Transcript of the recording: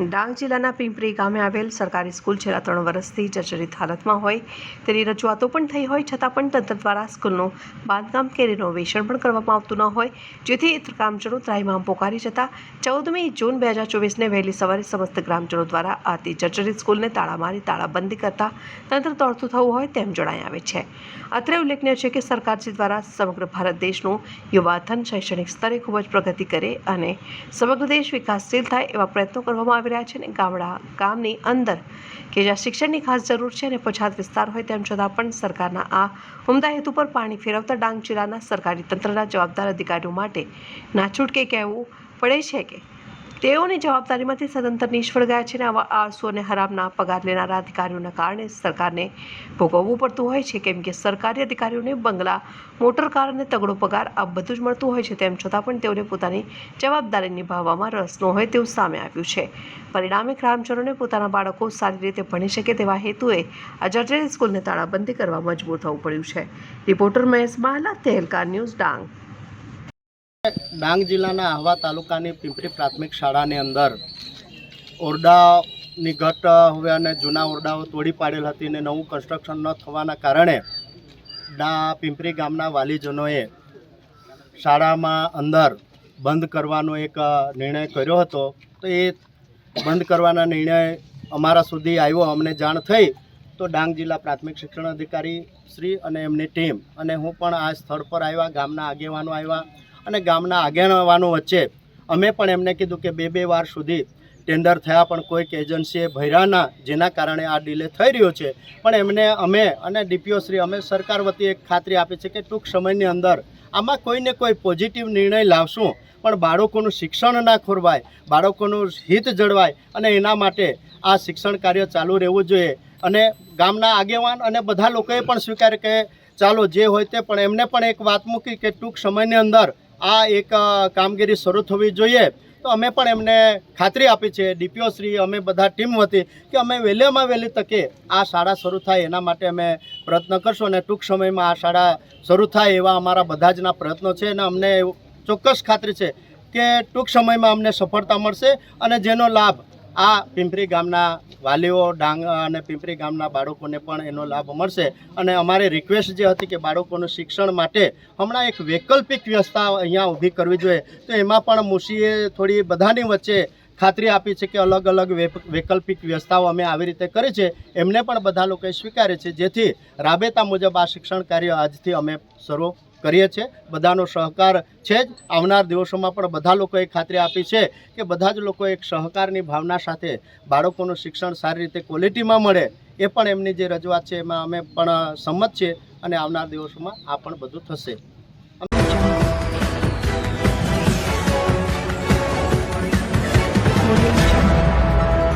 ડાંગ જિલ્લાના પિંપરી ગામે આવેલ સરકારી સ્કૂલ છેલ્લા ત્રણ વર્ષથી જર્જરિત હાલતમાં હોય. તેની રજૂઆતો પણ થઈ હોય છતાં પણ તંત્ર દ્વારા સ્કૂલનું બાંધકામ કે રિનોવેશન પણ કરવામાં આવતું ન હોય. જેથી ગ્રામજનો ત્રાહિમામ પોકારી જતા ચૌદમી જૂન બે હજાર ચોવીસને વહેલી સવારે સમસ્ત ગ્રામજનો દ્વારા આતી જર્જરિત સ્કૂલને તાળા મારી તાળાબંધી કરતા તંત્ર દોડતું થવું હોય તેમ જણાઈ આવે છે. અત્રે ઉલ્લેખનીય છે કે સરકારશ્રી દ્વારા સમગ્ર ભારત દેશનું યુવાધન શૈક્ષણિક સ્તરે ખૂબ જ પ્રગતિ કરે અને સમગ્ર દેશ વિકાસશીલ થાય એવા પ્રયત્નો કરવામાં આવી રહ્યા છે ને ગામડા, ગામની અંદર કે જ્યાં શિક્ષણની ખાસ જરૂર છે અને પછાત વિસ્તાર હોય તેમ છતાં પણ સરકારના આ ઉમદા હેતુ પર પાણી ફેરવતા ડાંગ જિલ્લાના સરકારી તંત્રના જવાબદાર અધિકારીઓ માટે નાછૂટકે કહેવું પડે છે કે તેઓની જવાબદારીમાંથી સદંતર નિષ્ફળ ગયા છે અને આવા આળસુ અને હરામના પગાર લેનારા અધિકારીઓના કારણે સરકારને ભોગવવું પડતું હોય છે. કેમ કે સરકારી અધિકારીઓને બંગલા, મોટર કાર અને તગડો પગાર આ બધું જ મળતું હોય છે. તેમ છતાં પણ તેઓને પોતાની જવાબદારી નિભાવવામાં રસ ન હોય તેવું સામે આવ્યું છે. પરિણામે ગ્રામજનોને પોતાના બાળકો સારી રીતે ભણી શકે તેવા હેતુએ આ જર્જરી સ્કૂલને તાળાબંધી કરવા મજબૂર થવું પડ્યું છે. Reporter Mahesh Mala Telka news Dang. Dang જિલ્લાના આહવા તાલુકાની પિંપરી પ્રાથમિક શાળાની અંદર ઓરડાની ઘટ હવે અને જૂના ઓરડાઓ તોડી પાડેલ હતી અને નવું કન્સ્ટ્રક્શન ન થવાના કારણે ડા પિંપરી ગામના વાલીજનોએ શાળામાં અંદર બંધ કરવાનો એક નિર્ણય કર્યો હતો. તો એ બંધ કરવાના નિર્ણય અમારા સુધી આવ્યો. અમને જાણ થઈ તો ડાંગ જિલ્લા પ્રાથમિક શિક્ષણ અધિકારી શ્રી અને એમની ટીમ અને હું પણ આ સ્થળ પર આવ્યા, ગામના આગેવાનો આવ્યા અને ગામના આગેવાનો વચ્ચે અમે પણ એમને કીધું કે બે બે વાર સુધી ટેન્ડર થયા, પણ કોઈક એજન્સીએ ભર્યા જેના કારણે આ ડીલે થઈ રહ્યો છે. પણ એમને અમે અને ડીપીઓ શ્રી અમે સરકાર વતી એક ખાતરી આપી છે કે ટૂંક સમયની અંદર આમાં કોઈને કોઈ પોઝિટિવ નિર્ણય લાવશું, પણ બાળકોનું શિક્ષણ ના ખોરવાય, બાળકોનું હિત જળવાય અને એના માટે આ શિક્ષણ કાર્ય ચાલુ રહેવું જોઈએ. અને ગામના આગેવાન અને બધા લોકોએ પણ સ્વીકાર કે ચાલો જે હોય તે પણ એમને પણ એક વાત મૂકી કે ટૂંક સમયની અંદર આ એક કામગીરી શરૂ થવી જોઈએ. તો અમે પણ એમને ખાતરી આપી છે, ડીપીઓ શ્રી, અમે બધા ટીમ વતી, કે અમે વહેલામાં વહેલી તકે આ શાળા શરૂ થાય એના માટે અમે પ્રયત્ન કરશું અને ટૂંક સમયમાં આ શાળા શરૂ થાય એવા અમારા બધા જના પ્રયત્નો છે અને અમને ચોક્કસ ખાતરી છે કે ટૂંક સમયમાં અમને સફળતા મળશે અને જેનો લાભ આ પિંપરી ગામના વાલીઓ, ડાંગ અને પિંપરી ગામના બાળકોને પણ એનો લાભ મળશે. અને અમારી રિક્વેસ્ટ જે હતી કે બાળકોનું શિક્ષણ માટે હમણાં એક વૈકલ્પિક વ્યવસ્થા અહીંયા ઊભી કરવી જોઈએ. તો એમાં પણ મુશીએ થોડી બધાની વચ્ચે ખાતરી આપી છે કે અલગ અલગ વૈકલ્પિક વ્યવસ્થાઓ અમે આવી રીતે કરી છે. એમને પણ બધા લોકોએ સ્વીકારે છે. જેથી રાબેતા મુજબ આ શિક્ષણ કાર્ય આજથી અમે શરૂ કરીએ છીએ. બધાનો સહકાર છે જ. આવનાર દિવસોમાં પણ બધા લોકોએ ખાતરી આપી છે કે બધા જ લોકો એક સહકારની ભાવના સાથે બાળકોનું શિક્ષણ સારી રીતે ક્વોલિટીમાં મળે એ પણ એમની જે રજૂઆત છે એમાં અમે પણ સંમત છીએ અને આવનાર દિવસોમાં આ પણ બધું થશે.